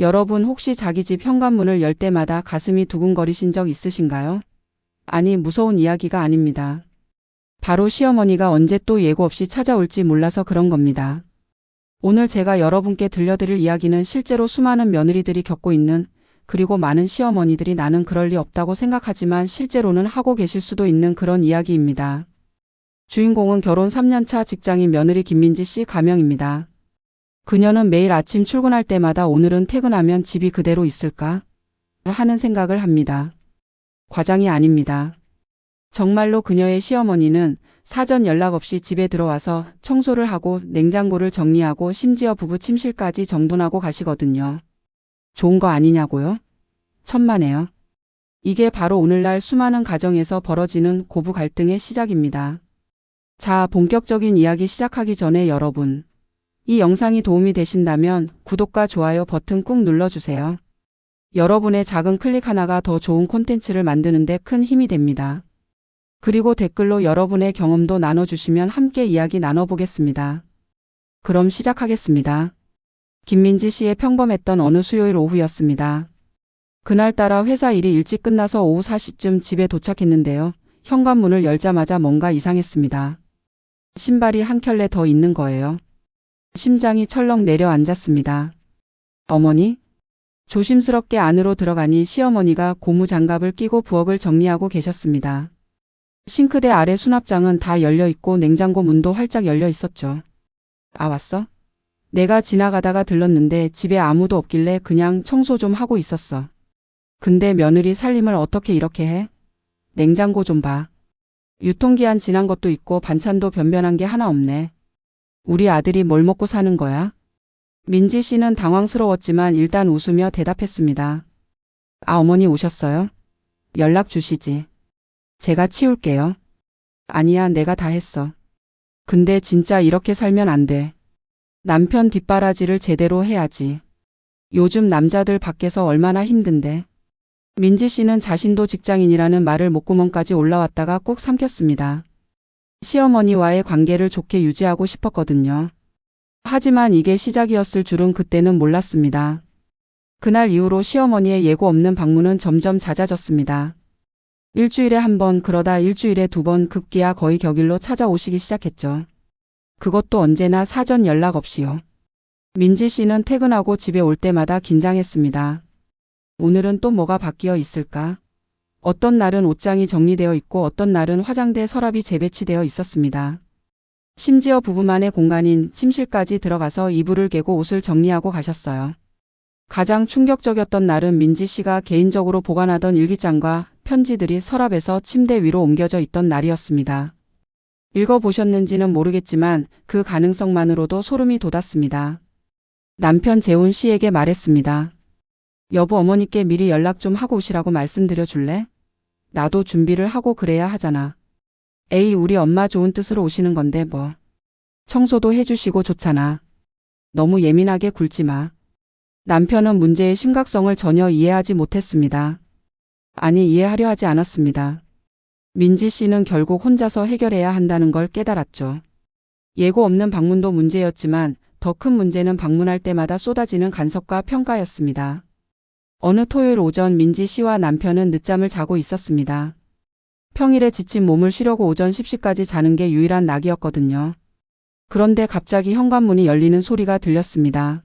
여러분 혹시 자기 집 현관문을 열 때마다 가슴이 두근거리신 적 있으신가요? 아니, 무서운 이야기가 아닙니다. 바로 시어머니가 언제 또 예고 없이 찾아올지 몰라서 그런 겁니다. 오늘 제가 여러분께 들려드릴 이야기는 실제로 수많은 며느리들이 겪고 있는 그리고 많은 시어머니들이 나는 그럴 리 없다고 생각하지만 실제로는 하고 계실 수도 있는 그런 이야기입니다. 주인공은 결혼 3년차 직장인 며느리 김민지 씨 가명입니다. 그녀는 매일 아침 출근할 때마다 오늘은 퇴근하면 집이 그대로 있을까? 하는 생각을 합니다. 과장이 아닙니다. 정말로 그녀의 시어머니는 사전 연락 없이 집에 들어와서 청소를 하고 냉장고를 정리하고 심지어 부부 침실까지 정돈하고 가시거든요. 좋은 거 아니냐고요? 천만에요. 이게 바로 오늘날 수많은 가정에서 벌어지는 고부 갈등의 시작입니다. 자, 본격적인 이야기 시작하기 전에 여러분. 이 영상이 도움이 되신다면 구독과 좋아요 버튼 꾹 눌러주세요. 여러분의 작은 클릭 하나가 더 좋은 콘텐츠를 만드는데 큰 힘이 됩니다. 그리고 댓글로 여러분의 경험도 나눠주시면 함께 이야기 나눠보겠습니다. 그럼 시작하겠습니다. 김민지 씨의 평범했던 어느 수요일 오후였습니다. 그날따라 회사 일이 일찍 끝나서 오후 4시쯤 집에 도착했는데요. 현관문을 열자마자 뭔가 이상했습니다. 신발이 한 켤레 더 있는 거예요. 심장이 철렁 내려앉았습니다. 어머니? 조심스럽게 안으로 들어가니 시어머니가 고무 장갑을 끼고 부엌을 정리하고 계셨습니다. 싱크대 아래 수납장은 다 열려 있고 냉장고 문도 활짝 열려 있었죠. 아, 왔어? 내가 지나가다가 들렀는데 집에 아무도 없길래 그냥 청소 좀 하고 있었어. 근데 며느리 살림을 어떻게 이렇게 해? 냉장고 좀 봐. 유통기한 지난 것도 있고 반찬도 변변한 게 하나 없네. 우리 아들이 뭘 먹고 사는 거야? 민지 씨는 당황스러웠지만 일단 웃으며 대답했습니다. 아, 어머니 오셨어요? 연락 주시지. 제가 치울게요. 아니야, 내가 다 했어. 근데 진짜 이렇게 살면 안 돼. 남편 뒷바라지를 제대로 해야지. 요즘 남자들 밖에서 얼마나 힘든데. 민지 씨는 자신도 직장인이라는 말을 목구멍까지 올라왔다가 꾹 삼켰습니다. 시어머니와의 관계를 좋게 유지하고 싶었거든요. 하지만 이게 시작이었을 줄은 그때는 몰랐습니다. 그날 이후로 시어머니의 예고 없는 방문은 점점 잦아졌습니다. 일주일에 한 번 그러다 일주일에 두 번 급기야 거의 격일로 찾아오시기 시작했죠. 그것도 언제나 사전 연락 없이요. 민지 씨는 퇴근하고 집에 올 때마다 긴장했습니다. 오늘은 또 뭐가 바뀌어 있을까? 어떤 날은 옷장이 정리되어 있고 어떤 날은 화장대 서랍이 재배치되어 있었습니다. 심지어 부부만의 공간인 침실까지 들어가서 이불을 개고 옷을 정리하고 가셨어요. 가장 충격적이었던 날은 민지 씨가 개인적으로 보관하던 일기장과 편지들이 서랍에서 침대 위로 옮겨져 있던 날이었습니다. 읽어보셨는지는 모르겠지만 그 가능성만으로도 소름이 돋았습니다. 남편 재훈 씨에게 말했습니다. 여보 어머니께 미리 연락 좀 하고 오시라고 말씀드려 줄래? 나도 준비를 하고 그래야 하잖아. 에이 우리 엄마 좋은 뜻으로 오시는 건데 뭐. 청소도 해주시고 좋잖아. 너무 예민하게 굴지 마. 남편은 문제의 심각성을 전혀 이해하지 못했습니다. 아니 이해하려 하지 않았습니다. 민지 씨는 결국 혼자서 해결해야 한다는 걸 깨달았죠. 예고 없는 방문도 문제였지만 더 큰 문제는 방문할 때마다 쏟아지는 간섭과 평가였습니다. 어느 토요일 오전 민지 씨와 남편은 늦잠을 자고 있었습니다. 평일에 지친 몸을 쉬려고 오전 10시까지 자는 게 유일한 낙이었거든요. 그런데 갑자기 현관문이 열리는 소리가 들렸습니다.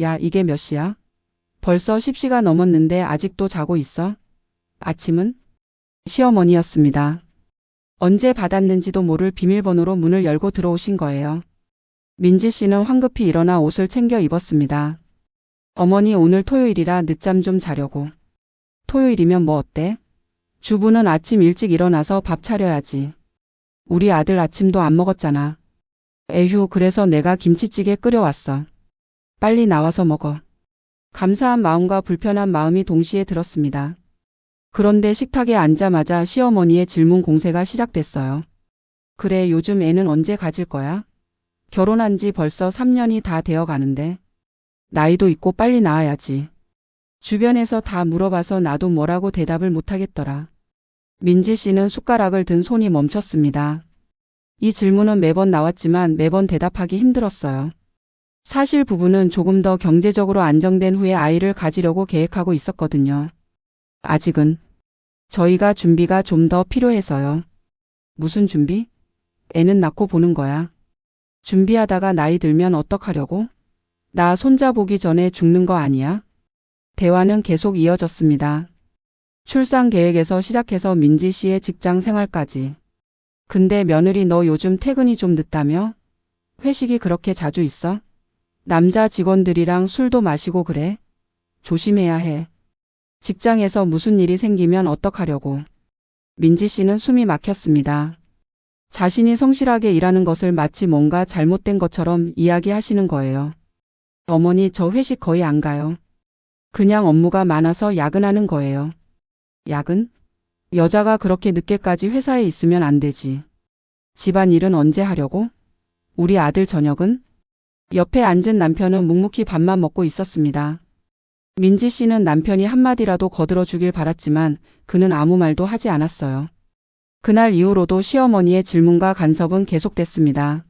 야, 이게 몇 시야? 벌써 10시가 넘었는데 아직도 자고 있어? 아침은? 시어머니였습니다. 언제 받았는지도 모를 비밀번호로 문을 열고 들어오신 거예요. 민지 씨는 황급히 일어나 옷을 챙겨 입었습니다. 어머니 오늘 토요일이라 늦잠 좀 자려고. 토요일이면 뭐 어때? 주부는 아침 일찍 일어나서 밥 차려야지. 우리 아들 아침도 안 먹었잖아. 에휴, 그래서 내가 김치찌개 끓여왔어. 빨리 나와서 먹어. 감사한 마음과 불편한 마음이 동시에 들었습니다. 그런데 식탁에 앉자마자 시어머니의 질문 공세가 시작됐어요. 그래, 요즘 애는 언제 가질 거야? 결혼한 지 벌써 3년이 다 되어 가는데. 나이도 있고 빨리 나아야지. 주변에서 다 물어봐서 나도 뭐라고 대답을 못하겠더라. 민지 씨는 숟가락을 든 손이 멈췄습니다. 이 질문은 매번 나왔지만 매번 대답하기 힘들었어요. 사실 부부는 조금 더 경제적으로 안정된 후에 아이를 가지려고 계획하고 있었거든요. 아직은 저희가 준비가 좀 더 필요해서요. 무슨 준비? 애는 낳고 보는 거야. 준비하다가 나이 들면 어떡하려고? 나 손자 보기 전에 죽는 거 아니야? 대화는 계속 이어졌습니다. 출산 계획에서 시작해서 민지 씨의 직장 생활까지. 근데 며느리 너 요즘 퇴근이 좀 늦다며? 회식이 그렇게 자주 있어? 남자 직원들이랑 술도 마시고 그래? 조심해야 해. 직장에서 무슨 일이 생기면 어떡하려고. 민지 씨는 숨이 막혔습니다. 자신이 성실하게 일하는 것을 마치 뭔가 잘못된 것처럼 이야기하시는 거예요. 어머니 저 회식 거의 안 가요. 그냥 업무가 많아서 야근하는 거예요. 야근? 여자가 그렇게 늦게까지 회사에 있으면 안 되지. 집안 일은 언제 하려고? 우리 아들 저녁은? 옆에 앉은 남편은 묵묵히 밥만 먹고 있었습니다. 민지 씨는 남편이 한마디라도 거들어 주길 바랐지만 그는 아무 말도 하지 않았어요. 그날 이후로도 시어머니의 질문과 간섭은 계속됐습니다.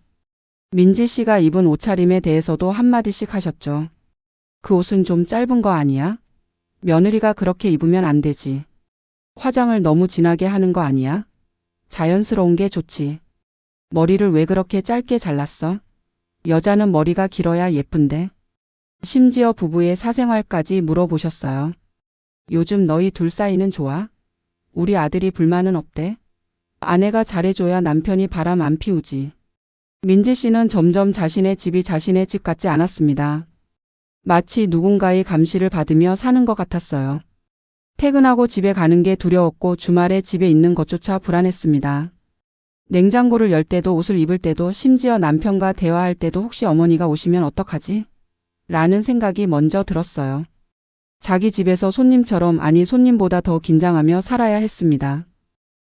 민지 씨가 입은 옷차림에 대해서도 한마디씩 하셨죠. 그 옷은 좀 짧은 거 아니야? 며느리가 그렇게 입으면 안 되지. 화장을 너무 진하게 하는 거 아니야? 자연스러운 게 좋지. 머리를 왜 그렇게 짧게 잘랐어? 여자는 머리가 길어야 예쁜데. 심지어 부부의 사생활까지 물어보셨어요. 요즘 너희 둘 사이는 좋아? 우리 아들이 불만은 없대? 아내가 잘해줘야 남편이 바람 안 피우지. 민지 씨는 점점 자신의 집이 자신의 집 같지 않았습니다. 마치 누군가의 감시를 받으며 사는 것 같았어요. 퇴근하고 집에 가는 게 두려웠고 주말에 집에 있는 것조차 불안했습니다. 냉장고를 열 때도 옷을 입을 때도 심지어 남편과 대화할 때도 혹시 어머니가 오시면 어떡하지? 라는 생각이 먼저 들었어요. 자기 집에서 손님처럼 아니 손님보다 더 긴장하며 살아야 했습니다.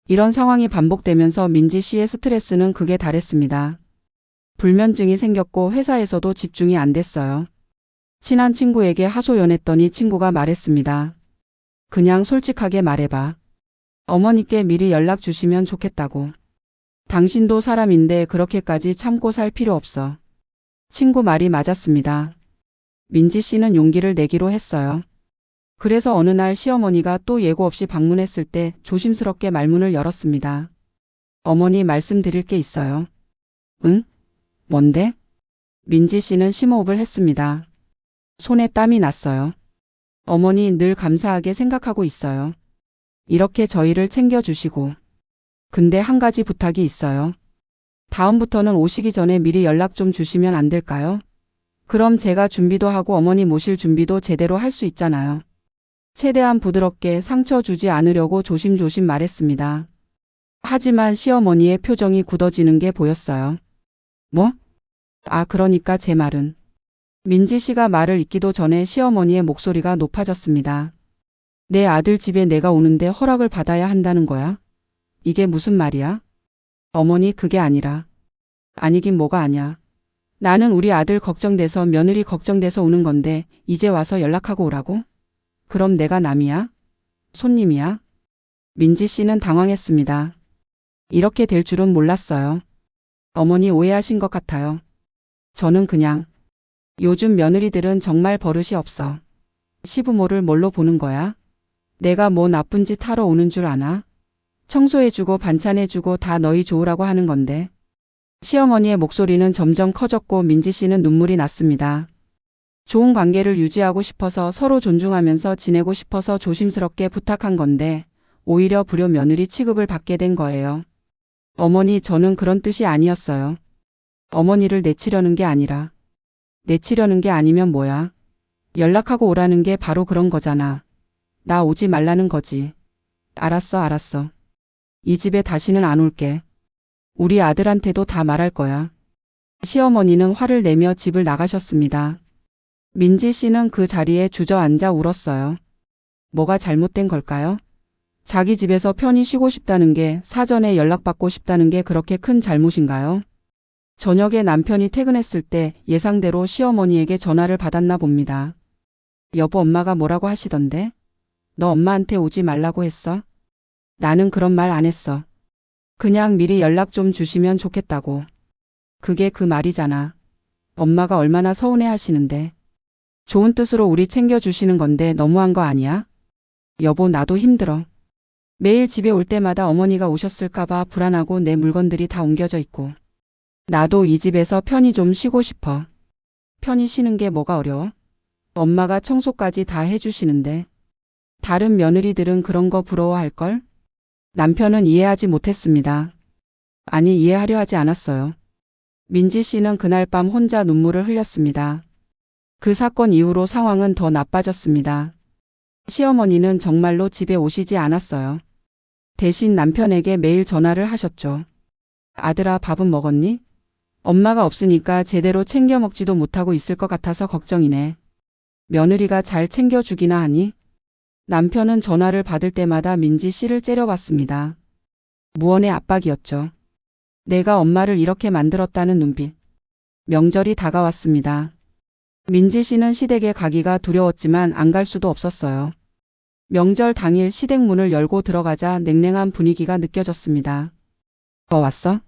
이런 상황이 반복되면서 민지 씨의 스트레스는 극에 달했습니다. 불면증이 생겼고 회사에서도 집중이 안 됐어요. 친한 친구에게 하소연했더니 친구가 말했습니다. 그냥 솔직하게 말해봐. 어머니께 미리 연락 주시면 좋겠다고. 당신도 사람인데 그렇게까지 참고 살 필요 없어. 친구 말이 맞았습니다. 민지 씨는 용기를 내기로 했어요. 그래서 어느 날 시어머니가 또 예고 없이 방문했을 때 조심스럽게 말문을 열었습니다. 어머니 말씀드릴 게 있어요. 응? 뭔데? 민지 씨는 심호흡을 했습니다. 손에 땀이 났어요. 어머니 늘 감사하게 생각하고 있어요. 이렇게 저희를 챙겨주시고. 근데 한 가지 부탁이 있어요. 다음부터는 오시기 전에 미리 연락 좀 주시면 안 될까요? 그럼 제가 준비도 하고 어머니 모실 준비도 제대로 할 수 있잖아요. 최대한 부드럽게 상처 주지 않으려고 조심조심 말했습니다. 하지만 시어머니의 표정이 굳어지는 게 보였어요. 뭐? 아, 그러니까 제 말은. 민지 씨가 말을 잇기도 전에 시어머니의 목소리가 높아졌습니다. 내 아들 집에 내가 오는데 허락을 받아야 한다는 거야? 이게 무슨 말이야? 어머니 그게 아니라. 아니긴 뭐가 아냐. 나는 우리 아들 걱정돼서 며느리 걱정돼서 오는 건데 이제 와서 연락하고 오라고? 그럼 내가 남이야? 손님이야? 민지 씨는 당황했습니다. 이렇게 될 줄은 몰랐어요. 어머니 오해하신 것 같아요. 저는 그냥 요즘 며느리들은 정말 버릇이 없어. 시부모를 뭘로 보는 거야? 내가 뭐 나쁜 짓 하러 오는 줄 아나? 청소해주고 반찬해주고 다 너희 좋으라고 하는 건데. 시어머니의 목소리는 점점 커졌고 민지 씨는 눈물이 났습니다. 좋은 관계를 유지하고 싶어서 서로 존중하면서 지내고 싶어서 조심스럽게 부탁한 건데 오히려 불효 며느리 취급을 받게 된 거예요. 어머니 저는 그런 뜻이 아니었어요. 어머니를 내치려는 게 아니라 내치려는 게 아니면 뭐야? 연락하고 오라는 게 바로 그런 거잖아. 나 오지 말라는 거지. 알았어, 알았어. 이 집에 다시는 안 올게. 우리 아들한테도 다 말할 거야. 시어머니는 화를 내며 집을 나가셨습니다. 민지 씨는 그 자리에 주저앉아 울었어요. 뭐가 잘못된 걸까요? 자기 집에서 편히 쉬고 싶다는 게 사전에 연락받고 싶다는 게 그렇게 큰 잘못인가요? 저녁에 남편이 퇴근했을 때 예상대로 시어머니에게 전화를 받았나 봅니다. 여보 엄마가 뭐라고 하시던데? 너 엄마한테 오지 말라고 했어? 나는 그런 말 안 했어. 그냥 미리 연락 좀 주시면 좋겠다고. 그게 그 말이잖아. 엄마가 얼마나 서운해 하시는데. 좋은 뜻으로 우리 챙겨주시는 건데 너무한 거 아니야? 여보, 나도 힘들어. 매일 집에 올 때마다 어머니가 오셨을까봐 불안하고 내 물건들이 다 옮겨져 있고. 나도 이 집에서 편히 좀 쉬고 싶어. 편히 쉬는 게 뭐가 어려워? 엄마가 청소까지 다 해주시는데. 다른 며느리들은 그런 거 부러워할걸? 남편은 이해하지 못했습니다. 아니, 이해하려 하지 않았어요. 민지 씨는 그날 밤 혼자 눈물을 흘렸습니다. 그 사건 이후로 상황은 더 나빠졌습니다. 시어머니는 정말로 집에 오시지 않았어요. 대신 남편에게 매일 전화를 하셨죠. 아들아, 밥은 먹었니? 엄마가 없으니까 제대로 챙겨 먹지도 못하고 있을 것 같아서 걱정이네. 며느리가 잘 챙겨주기나 하니? 남편은 전화를 받을 때마다 민지 씨를 째려봤습니다. 무언의 압박이었죠. 내가 엄마를 이렇게 만들었다는 눈빛. 명절이 다가왔습니다. 민지 씨는 시댁에 가기가 두려웠지만 안 갈 수도 없었어요. 명절 당일 시댁 문을 열고 들어가자 냉랭한 분위기가 느껴졌습니다. 어 왔어?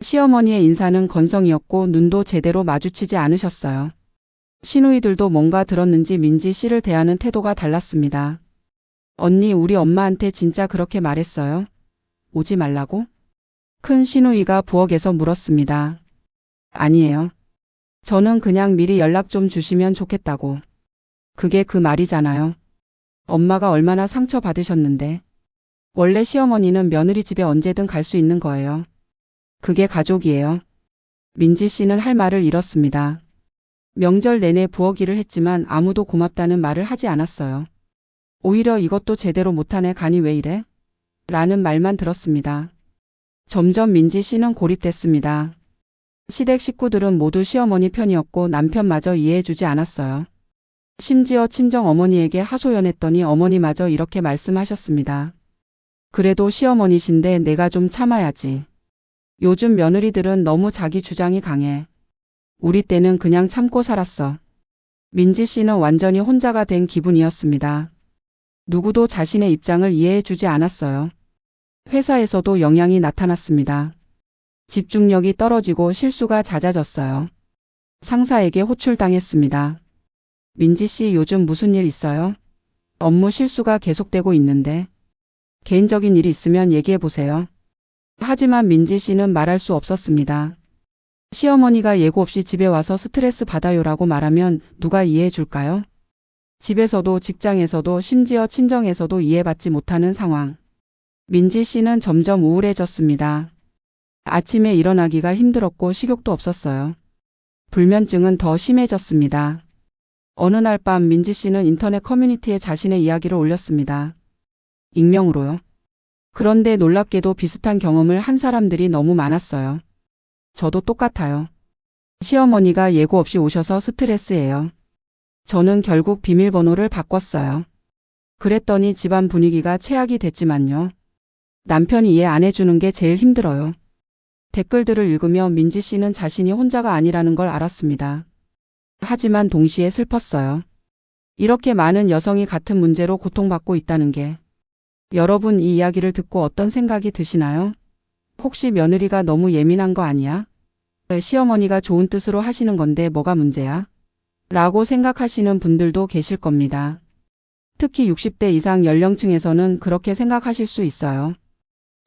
시어머니의 인사는 건성이었고 눈도 제대로 마주치지 않으셨어요. 시누이들도 뭔가 들었는지 민지 씨를 대하는 태도가 달랐습니다. 언니, 우리 엄마한테 진짜 그렇게 말했어요? 오지 말라고? 큰 시누이가 부엌에서 물었습니다. 아니에요. 저는 그냥 미리 연락 좀 주시면 좋겠다고. 그게 그 말이잖아요. 엄마가 얼마나 상처받으셨는데. 원래 시어머니는 며느리 집에 언제든 갈 수 있는 거예요. 그게 가족이에요. 민지 씨는 할 말을 잃었습니다. 명절 내내 부엌 일을 했지만 아무도 고맙다는 말을 하지 않았어요. 오히려 이것도 제대로 못하네 간이 왜 이래? 라는 말만 들었습니다. 점점 민지 씨는 고립됐습니다. 시댁 식구들은 모두 시어머니 편이었고 남편마저 이해해주지 않았어요. 심지어 친정 어머니에게 하소연했더니 어머니마저 이렇게 말씀하셨습니다. 그래도 시어머니신데 내가 좀 참아야지. 요즘 며느리들은 너무 자기 주장이 강해. 우리 때는 그냥 참고 살았어. 민지 씨는 완전히 혼자가 된 기분이었습니다. 누구도 자신의 입장을 이해해 주지 않았어요. 회사에서도 영향이 나타났습니다. 집중력이 떨어지고 실수가 잦아졌어요. 상사에게 호출당했습니다. 민지 씨 요즘 무슨 일 있어요? 업무 실수가 계속되고 있는데. 개인적인 일이 있으면 얘기해 보세요. 하지만 민지 씨는 말할 수 없었습니다. 시어머니가 예고 없이 집에 와서 스트레스 받아요라고 말하면 누가 이해해 줄까요? 집에서도 직장에서도 심지어 친정에서도 이해받지 못하는 상황. 민지 씨는 점점 우울해졌습니다. 아침에 일어나기가 힘들었고 식욕도 없었어요. 불면증은 더 심해졌습니다. 어느 날 밤 민지 씨는 인터넷 커뮤니티에 자신의 이야기를 올렸습니다. 익명으로요. 그런데 놀랍게도 비슷한 경험을 한 사람들이 너무 많았어요. 저도 똑같아요. 시어머니가 예고 없이 오셔서 스트레스예요. 저는 결국 비밀번호를 바꿨어요. 그랬더니 집안 분위기가 최악이 됐지만요. 남편이 이해 안 해주는 게 제일 힘들어요. 댓글들을 읽으며 민지 씨는 자신이 혼자가 아니라는 걸 알았습니다. 하지만 동시에 슬펐어요. 이렇게 많은 여성이 같은 문제로 고통받고 있다는 게. 여러분 이 이야기를 듣고 어떤 생각이 드시나요? 혹시 며느리가 너무 예민한 거 아니야? 왜 시어머니가 좋은 뜻으로 하시는 건데 뭐가 문제야? 라고 생각하시는 분들도 계실 겁니다. 특히 60대 이상 연령층에서는 그렇게 생각하실 수 있어요.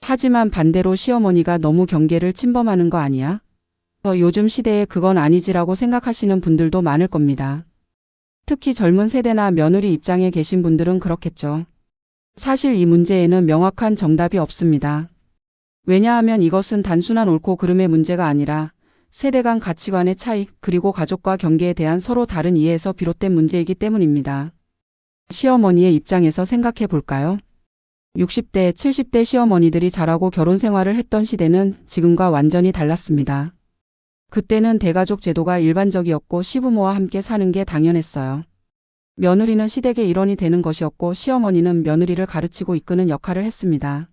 하지만 반대로 시어머니가 너무 경계를 침범하는 거 아니야? 어, 요즘 시대에 그건 아니지라고 생각하시는 분들도 많을 겁니다. 특히 젊은 세대나 며느리 입장에 계신 분들은 그렇겠죠. 사실 이 문제에는 명확한 정답이 없습니다. 왜냐하면 이것은 단순한 옳고 그름의 문제가 아니라 세대 간 가치관의 차이 그리고 가족과 경계에 대한 서로 다른 이해에서 비롯된 문제이기 때문입니다. 시어머니의 입장에서 생각해 볼까요? 60대, 70대 시어머니들이 자라고 결혼 생활을 했던 시대는 지금과 완전히 달랐습니다. 그때는 대가족 제도가 일반적이었고 시부모와 함께 사는 게 당연했어요. 며느리는 시댁의 일원이 되는 것이었고 시어머니는 며느리를 가르치고 이끄는 역할을 했습니다.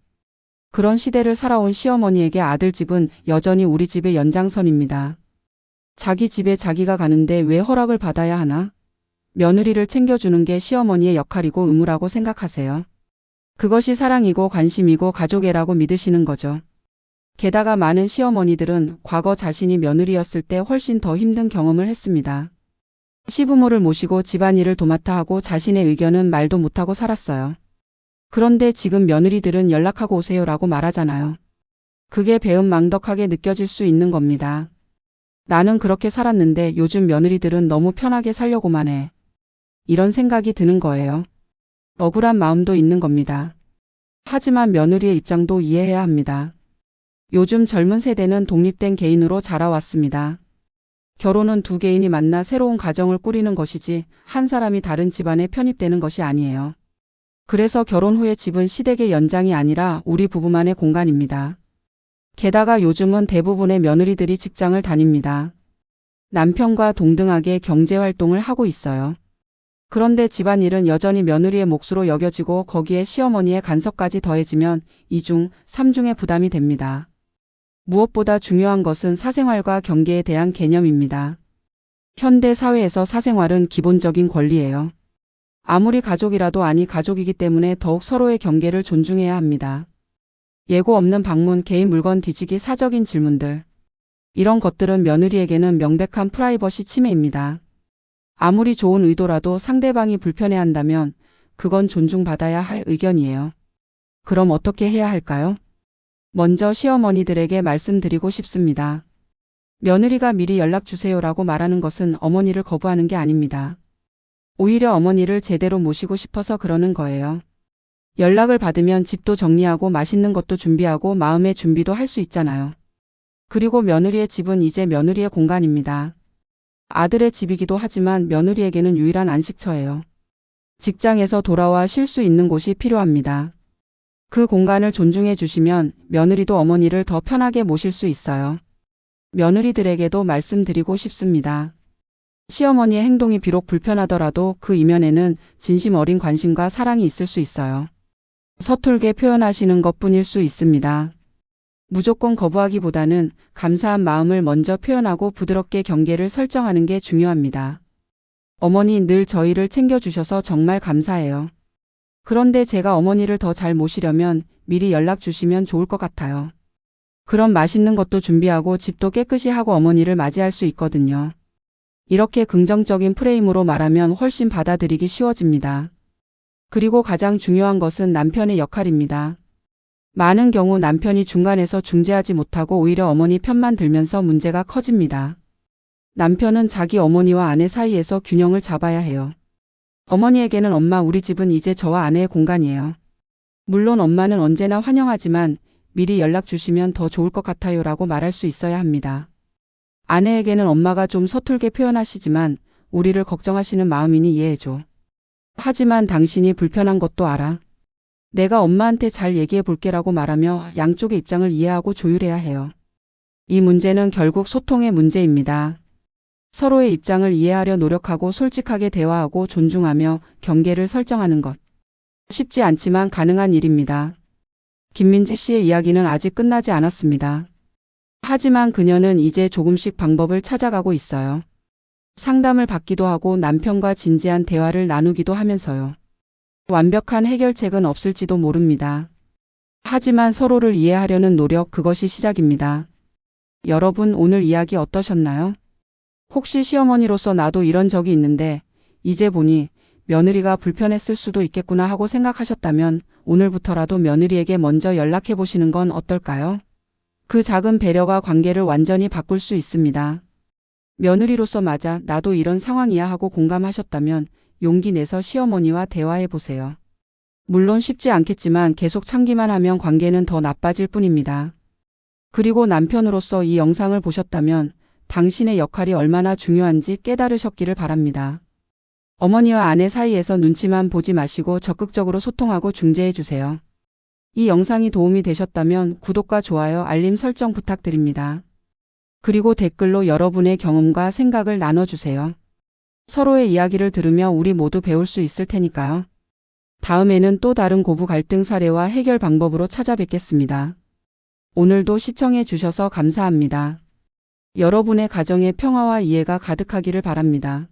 그런 시대를 살아온 시어머니에게 아들 집은 여전히 우리 집의 연장선입니다. 자기 집에 자기가 가는데 왜 허락을 받아야 하나? 며느리를 챙겨주는 게 시어머니의 역할이고 의무라고 생각하세요. 그것이 사랑이고 관심이고 가족애라고 믿으시는 거죠. 게다가 많은 시어머니들은 과거 자신이 며느리였을 때 훨씬 더 힘든 경험을 했습니다. 시부모를 모시고 집안일을 도맡아 하고 자신의 의견은 말도 못하고 살았어요. 그런데 지금 며느리들은 연락하고 오세요라고 말하잖아요. 그게 배은망덕하게 느껴질 수 있는 겁니다. 나는 그렇게 살았는데 요즘 며느리들은 너무 편하게 살려고만 해. 이런 생각이 드는 거예요. 억울한 마음도 있는 겁니다. 하지만 며느리의 입장도 이해해야 합니다. 요즘 젊은 세대는 독립된 개인으로 자라왔습니다. 결혼은 두 개인이 만나 새로운 가정을 꾸리는 것이지 한 사람이 다른 집안에 편입되는 것이 아니에요. 그래서 결혼 후의 집은 시댁의 연장이 아니라 우리 부부만의 공간입니다. 게다가 요즘은 대부분의 며느리들이 직장을 다닙니다. 남편과 동등하게 경제활동을 하고 있어요. 그런데 집안일은 여전히 며느리의 몫으로 여겨지고 거기에 시어머니의 간섭까지 더해지면 이중, 삼중의 부담이 됩니다. 무엇보다 중요한 것은 사생활과 경계에 대한 개념입니다. 현대 사회에서 사생활은 기본적인 권리예요. 아무리 가족이라도 아니 가족이기 때문에 더욱 서로의 경계를 존중해야 합니다. 예고 없는 방문, 개인 물건 뒤지기, 사적인 질문들. 이런 것들은 며느리에게는 명백한 프라이버시 침해입니다. 아무리 좋은 의도라도 상대방이 불편해한다면 그건 존중받아야 할 의견이에요. 그럼 어떻게 해야 할까요? 먼저 시어머니들에게 말씀드리고 싶습니다. 며느리가 미리 연락 주세요라고 말하는 것은 어머니를 거부하는 게 아닙니다. 오히려 어머니를 제대로 모시고 싶어서 그러는 거예요. 연락을 받으면 집도 정리하고 맛있는 것도 준비하고 마음의 준비도 할 수 있잖아요. 그리고 며느리의 집은 이제 며느리의 공간입니다. 아들의 집이기도 하지만 며느리에게는 유일한 안식처예요. 직장에서 돌아와 쉴 수 있는 곳이 필요합니다. 그 공간을 존중해 주시면 며느리도 어머니를 더 편하게 모실 수 있어요. 며느리들에게도 말씀드리고 싶습니다. 시어머니의 행동이 비록 불편하더라도 그 이면에는 진심 어린 관심과 사랑이 있을 수 있어요. 서툴게 표현하시는 것 뿐일 수 있습니다. 무조건 거부하기보다는 감사한 마음을 먼저 표현하고 부드럽게 경계를 설정하는 게 중요합니다. 어머니 늘 저희를 챙겨주셔서 정말 감사해요. 그런데 제가 어머니를 더 잘 모시려면 미리 연락 주시면 좋을 것 같아요. 그럼 맛있는 것도 준비하고 집도 깨끗이 하고 어머니를 맞이할 수 있거든요. 이렇게 긍정적인 프레임으로 말하면 훨씬 받아들이기 쉬워집니다. 그리고 가장 중요한 것은 남편의 역할입니다. 많은 경우 남편이 중간에서 중재하지 못하고 오히려 어머니 편만 들면서 문제가 커집니다. 남편은 자기 어머니와 아내 사이에서 균형을 잡아야 해요. 어머니에게는 엄마 우리 집은 이제 저와 아내의 공간이에요. 물론 엄마는 언제나 환영하지만 미리 연락 주시면 더 좋을 것 같아요 라고 말할 수 있어야 합니다. 아내에게는 엄마가 좀 서툴게 표현하시지만 우리를 걱정하시는 마음이니 이해해줘. 하지만 당신이 불편한 것도 알아. 내가 엄마한테 잘 얘기해 볼게 라고 말하며 양쪽의 입장을 이해하고 조율해야 해요. 이 문제는 결국 소통의 문제입니다. 서로의 입장을 이해하려 노력하고 솔직하게 대화하고 존중하며 경계를 설정하는 것. 쉽지 않지만 가능한 일입니다. 김민지 씨의 이야기는 아직 끝나지 않았습니다. 하지만 그녀는 이제 조금씩 방법을 찾아가고 있어요. 상담을 받기도 하고 남편과 진지한 대화를 나누기도 하면서요. 완벽한 해결책은 없을지도 모릅니다. 하지만 서로를 이해하려는 노력 그것이 시작입니다. 여러분 오늘 이야기 어떠셨나요? 혹시 시어머니로서 나도 이런 적이 있는데 이제 보니 며느리가 불편했을 수도 있겠구나 하고 생각하셨다면 오늘부터라도 며느리에게 먼저 연락해 보시는 건 어떨까요? 그 작은 배려가 관계를 완전히 바꿀 수 있습니다. 며느리로서 맞아 나도 이런 상황이야 하고 공감하셨다면 용기 내서 시어머니와 대화해 보세요. 물론 쉽지 않겠지만 계속 참기만 하면 관계는 더 나빠질 뿐입니다. 그리고 남편으로서 이 영상을 보셨다면 당신의 역할이 얼마나 중요한지 깨달으셨기를 바랍니다. 어머니와 아내 사이에서 눈치만 보지 마시고 적극적으로 소통하고 중재해 주세요. 이 영상이 도움이 되셨다면 구독과 좋아요, 알림 설정 부탁드립니다. 그리고 댓글로 여러분의 경험과 생각을 나눠주세요. 서로의 이야기를 들으며 우리 모두 배울 수 있을 테니까요. 다음에는 또 다른 고부 갈등 사례와 해결 방법으로 찾아뵙겠습니다. 오늘도 시청해 주셔서 감사합니다. 여러분의 가정에 평화와 이해가 가득하기를 바랍니다.